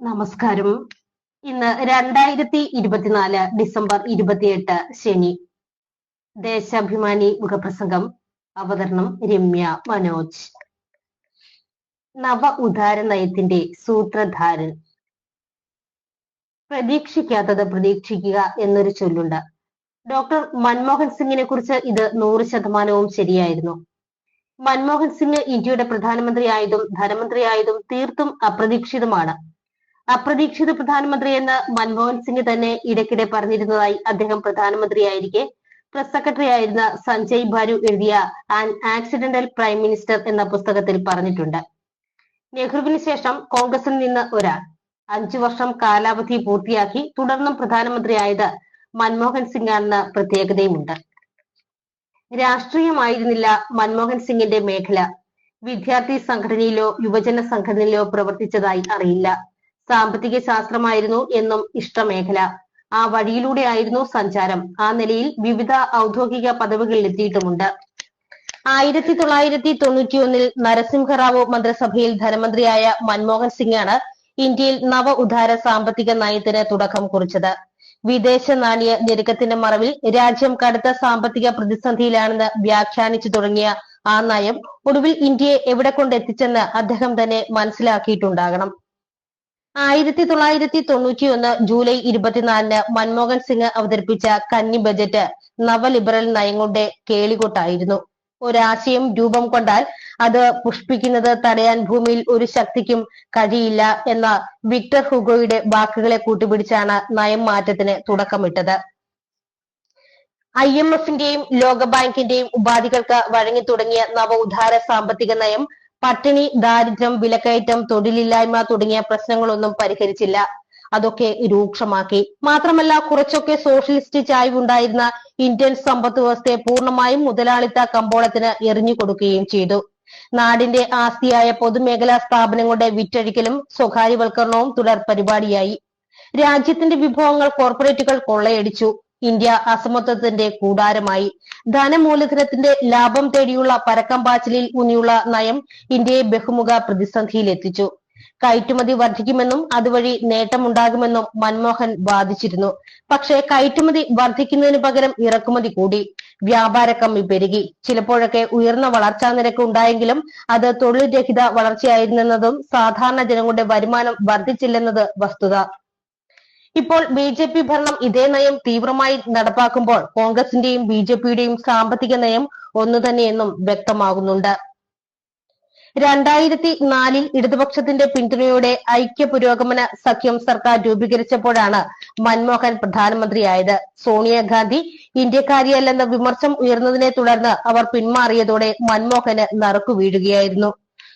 നമസ്കാരം. ഇന്ന് രണ്ടായിരത്തി ഇരുപത്തിനാല് ഡിസംബർ ഇരുപത്തിയെട്ട് ശനി. ദേശാഭിമാനി മുഖപ്രസംഗം. അവതരണം രമ്യ മനോജ്. നവ ഉദാര നയത്തിന്റെ സൂത്രധാരൻ. പ്രതീക്ഷിക്കാത്തത് പ്രതീക്ഷിക്കുക എന്നൊരു ചൊല്ലുണ്ട്. ഡോക്ടർ മൻമോഹൻ സിംഗിനെ കുറിച്ച് ഇത് നൂറ് ശതമാനവും ശരിയായിരുന്നു. മൻമോഹൻ സിംഗ് ഇന്ത്യയുടെ പ്രധാനമന്ത്രിയായതും ധനമന്ത്രിയായതും തീർത്തും അപ്രതീക്ഷിതമാണ്. അപ്രതീക്ഷിത പ്രധാനമന്ത്രി എന്ന് മൻമോഹൻ സിംഗ് തന്നെ ഇടയ്ക്കിടെ പറഞ്ഞിരുന്നതായി അദ്ദേഹം പ്രധാനമന്ത്രിയായിരിക്കെ. പ്രസ് സെക്രട്ടറി ആയിരുന്ന സഞ്ജയ് ബാരു എഴുതിയ ആൻ ആക്സിഡന്റൽ പ്രൈം മിനിസ്റ്റർ എന്ന പുസ്തകത്തിൽ പറഞ്ഞിട്ടുണ്ട്. നെഹ്റുവിന് ശേഷം കോൺഗ്രസിൽ നിന്ന് ഒരാൾ. അഞ്ചു വർഷം കാലാവധി പൂർത്തിയാക്കി തുടർന്നും പ്രധാനമന്ത്രിയായത് മൻമോഹൻ സിംഗ് ആണെന്ന പ്രത്യേകതയുമുണ്ട്. രാഷ്ട്രീയമായിരുന്നില്ല മൻമോഹൻ സിംഗിന്റെ മേഖല. വിദ്യാർത്ഥി സംഘടനയിലോ യുവജന സംഘടനയിലോ പ്രവർത്തിച്ചതായി അറിയില്ല. സാമ്പത്തിക ശാസ്ത്രമായിരുന്നു എന്നും ഇഷ്ടമേഖല. ആ വഴിയിലൂടെയായിരുന്നു സഞ്ചാരം. ആ നിലയിൽ വിവിധ ഔദ്യോഗിക പദവികളിൽ എത്തിയിട്ടുമുണ്ട്. ആയിരത്തി തൊള്ളായിരത്തി തൊണ്ണൂറ്റി ഒന്നിൽ നരസിംഹറാവു മന്ത്രിസഭയിൽ ധനമന്ത്രിയായ മൻമോഹൻ സിംഗാണ് ഇന്ത്യയിൽ നവ ഉദാര സാമ്പത്തിക നയത്തിന് തുടക്കം കുറിച്ചത്. വിദേശ നാണ്യ ഞെരുക്കത്തിന്റെ മറവിൽ രാജ്യം കടുത്ത സാമ്പത്തിക പ്രതിസന്ധിയിലാണെന്ന് വ്യാഖ്യാനിച്ചു തുടങ്ങിയ ആ നയം ഒടുവിൽ ഇന്ത്യയെ എവിടെ കൊണ്ടെത്തിച്ചെന്ന് അദ്ദേഹം തന്നെ മനസ്സിലാക്കിയിട്ടുണ്ടാകണം. ആയിരത്തി തൊള്ളായിരത്തി തൊണ്ണൂറ്റി ഒന്ന് ജൂലൈ ഇരുപത്തിനാലിന് മൻമോഹൻ സിംഗ് അവതരിപ്പിച്ച കന്നി ബജറ്റ് നവലിബറൽ നയങ്ങളുടെ കേളികൊട്ടായിരുന്നു. ഒരാശയം രൂപം കൊണ്ടാൽ അത് പുഷ്പിക്കുന്നത് തടയാൻ ഭൂമിയിൽ ഒരു ശക്തിക്കും കഴിയില്ല എന്ന വിക്ടർ ഹുഗോയുടെ വാക്കുകളെ കൂട്ടുപിടിച്ചാണ് നയം മാറ്റത്തിന് തുടക്കമിട്ടത്. ഐ എം എഫിന്റെയും ലോകബാങ്കിന്റെയും ഉപാധികൾക്ക് വഴങ്ങി തുടങ്ങിയ നവ ഉദാര സാമ്പത്തിക നയം പട്ടിണി ദാരിദ്ര്യം വിലക്കയറ്റം തൊഴിലില്ലായ്മ തുടങ്ങിയ പ്രശ്നങ്ങളൊന്നും പരിഹരിച്ചില്ല. അതൊക്കെ രൂക്ഷമാക്കി. മാത്രമല്ല കുറച്ചൊക്കെ സോഷ്യലിസ്റ്റ് ചായ്വുണ്ടായിരുന്ന ഇന്ത്യൻ സമ്പദ് വ്യവസ്ഥയെ പൂർണമായും മുതലാളിത്ത കമ്പോളത്തിന് എറിഞ്ഞു കൊടുക്കുകയും ചെയ്തു. നാടിന്റെ ആസ്തിയായ പൊതുമേഖലാ സ്ഥാപനങ്ങളുടെ വിറ്റഴിക്കലും സ്വകാര്യവൽക്കരണവും തുടർ പരിപാടിയായി. രാജ്യത്തിന്റെ വിഭവങ്ങൾ കോർപ്പറേറ്റുകൾ കൊള്ളയടിച്ചു. ഇന്ത്യ അസമത്വത്തിന്റെ കൂടാരമായി. ധനമൂലധനത്തിന്റെ ലാഭം തേടിയുള്ള പരക്കം പാച്ചിലിൽ ഊന്നിയുള്ള നയം ഇന്ത്യയെ ബഹുമുഖ പ്രതിസന്ധിയിലെത്തിച്ചു. കയറ്റുമതി വർദ്ധിക്കുമെന്നും അതുവഴി നേട്ടമുണ്ടാകുമെന്നും മൻമോഹൻ വാദിച്ചിരുന്നു. പക്ഷേ കയറ്റുമതി വർദ്ധിക്കുന്നതിന് പകരം ഇറക്കുമതി കൂടി. വ്യാപാര കമ്മി പെരുകി. ചിലപ്പോഴൊക്കെ ഉയർന്ന വളർച്ചാ നിരക്ക് ഉണ്ടായെങ്കിലും അത് തൊഴിൽ രഹിത വളർച്ചയായിരുന്നെന്നതും സാധാരണ ജനങ്ങളുടെ വരുമാനം വർദ്ധിച്ചില്ലെന്നത് വസ്തുത. ഇപ്പോൾ ബി ജെ പി ഭരണം ഇതേ നയം തീവ്രമായി നടപ്പാക്കുമ്പോൾ കോൺഗ്രസിന്റെയും ബി ജെ പിയുടെയും സാമ്പത്തിക നയം ഒന്നു തന്നെയെന്നും വ്യക്തമാകുന്നുണ്ട്. രണ്ടായിരത്തി നാലിൽ ഇടതുപക്ഷത്തിന്റെ പിന്തുണയോടെ ഐക്യ പുരോഗമന സഖ്യം സർക്കാർ രൂപീകരിച്ചപ്പോഴാണ് മൻമോഹൻ പ്രധാനമന്ത്രിയായത്. സോണിയാഗാന്ധി ഇന്ത്യക്കാരിയല്ലെന്ന വിമർശം ഉയർന്നതിനെ തുടർന്ന് അവർ പിന്മാറിയതോടെ മൻമോഹന് നറുക്കു വീഴുകയായിരുന്നു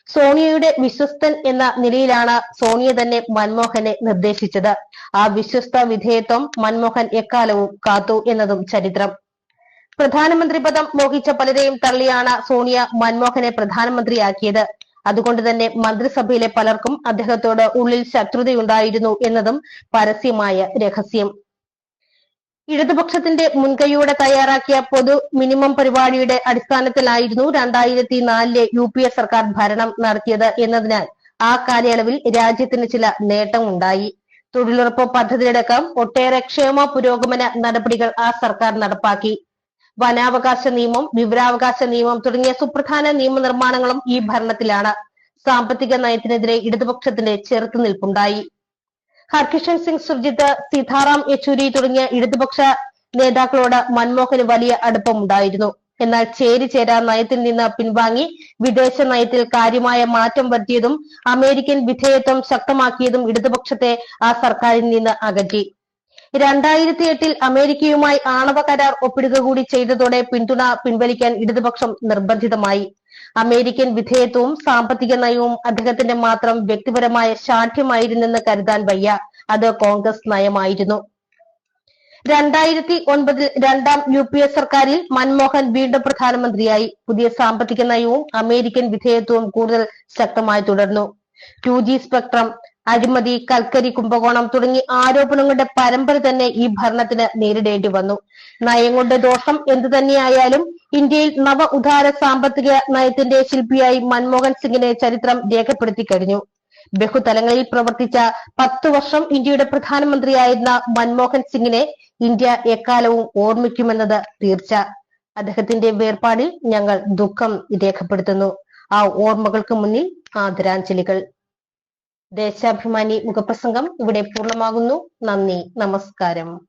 സോണിയയുടെ വിശ്വസ്തൻ എന്ന നിലയിലാണ് സോണിയ തന്നെ മൻമോഹനെ നിർദ്ദേശിച്ചത്. ആ വിശ്വസ്ത വിധേയത്വം മൻമോഹൻ എക്കാലവും കാത്തു എന്നതും ചരിത്രം. പ്രധാനമന്ത്രി പദം മോഹിച്ച പലരെയും തള്ളിയാണ് സോണിയ മൻമോഹനെ പ്രധാനമന്ത്രിയാക്കിയത്. അതുകൊണ്ട് തന്നെ മന്ത്രിസഭയിലെ പലർക്കും അദ്ദേഹത്തോട് ഉള്ളിൽ ശത്രുതയുണ്ടായിരുന്നു എന്നതും പരസ്യമായ രഹസ്യം. ഇടതുപക്ഷത്തിന്റെ മുൻകൈയോടെ തയ്യാറാക്കിയ പൊതു മിനിമം പരിപാടിയുടെ അടിസ്ഥാനത്തിലായിരുന്നു രണ്ടായിരത്തി നാലിലെ യു പി എ സർക്കാർ ഭരണം നടത്തിയത് എന്നതിനാൽ ആ കാലയളവിൽ രാജ്യത്തിന് ചില നേട്ടമുണ്ടായി. തൊഴിലുറപ്പ് പദ്ധതിയടക്കം ഒട്ടേറെ ക്ഷേമ പുരോഗമന നടപടികൾ ആ സർക്കാർ നടപ്പാക്കി. വനാവകാശ നിയമം വിവരാവകാശ നിയമം തുടങ്ങിയ സുപ്രധാന നിയമനിർമ്മാണങ്ങളും ഈ ഭരണത്തിലാണ്. സാമ്പത്തിക നയത്തിനെതിരെ ഇടതുപക്ഷത്തിന്റെ ചെറുത്തുനിൽപ്പുണ്ടായി. ഹർകിഷൻ സിംഗ് സുർജിത്ത് സീതാറാം യെച്ചൂരി തുടങ്ങിയ ഇടതുപക്ഷ നേതാക്കളോട് മൻമോഹന് വലിയ അടുപ്പമുണ്ടായിരുന്നു. എന്നാൽ ചേരി ചേരാ നയത്തിൽ നിന്ന് പിൻവാങ്ങി വിദേശ നയത്തിൽ കാര്യമായ മാറ്റം വരുത്തിയതും അമേരിക്കൻ വിധേയത്വം ശക്തമാക്കിയതും ഇടതുപക്ഷത്തെ ആ സർക്കാരിൽ നിന്ന് അകറ്റി. രണ്ടായിരത്തി എട്ടിൽ അമേരിക്കയുമായി ആണവ കരാർ ഒപ്പിടുക കൂടി ചെയ്തതോടെ പിന്തുണ പിൻവലിക്കാൻ ഇടതുപക്ഷം നിർബന്ധിതമായി. അമേരിക്കൻ വിധേയത്വവും സാമ്പത്തിക നയവും അദ്ദേഹത്തിന്റെ മാത്രം വ്യക്തിപരമായ ശാഠ്യമായിരുന്നെന്ന് കരുതാൻ വയ്യ. അത് കോൺഗ്രസ് നയമായിരുന്നു. രണ്ടായിരത്തി ഒൻപതിൽ രണ്ടാം യു പി എ സർക്കാരിൽ മൻമോഹൻ വീണ്ടും പ്രധാനമന്ത്രിയായി. പുതിയ സാമ്പത്തിക നയവും അമേരിക്കൻ വിധേയത്വവും കൂടുതൽ ശക്തമായി തുടർന്നു. ടു ജി സ്പെക്ട്രം അഴിമതി കൽക്കരി കുംഭകോണം തുടങ്ങി ആരോപണങ്ങളുടെ പരമ്പര തന്നെ ഈ ഭരണത്തിന് നേരിടേണ്ടി വന്നു. നയം കൊണ്ട് ദോഷം എന്തു തന്നെയായാലും ഇന്ത്യയിൽ നവ ഉദാര സാമ്പത്തിക നയത്തിന്റെ ശില്പിയായി മൻമോഹൻ സിംഗിനെ ചരിത്രം രേഖപ്പെടുത്തി കഴിഞ്ഞു. ബഹുതലങ്ങളിൽ പ്രവർത്തിച്ച പത്തു വർഷം ഇന്ത്യയുടെ പ്രധാനമന്ത്രിയായിരുന്ന മൻമോഹൻ സിംഗിനെ ഇന്ത്യ എക്കാലവും ഓർമ്മിക്കുമെന്നത് തീർച്ച. അദ്ദേഹത്തിന്റെ വേർപാടിൽ ഞങ്ങൾ ദുഃഖം രേഖപ്പെടുത്തുന്നു. ആ ഓർമ്മകൾക്ക് മുന്നിൽ ആദരാഞ്ജലികൾ. ദേശാഭിമാനി മുഖപ്രസംഗം ഇവിടെ പൂർണമാകുന്നു. നന്ദി. നമസ്കാരം.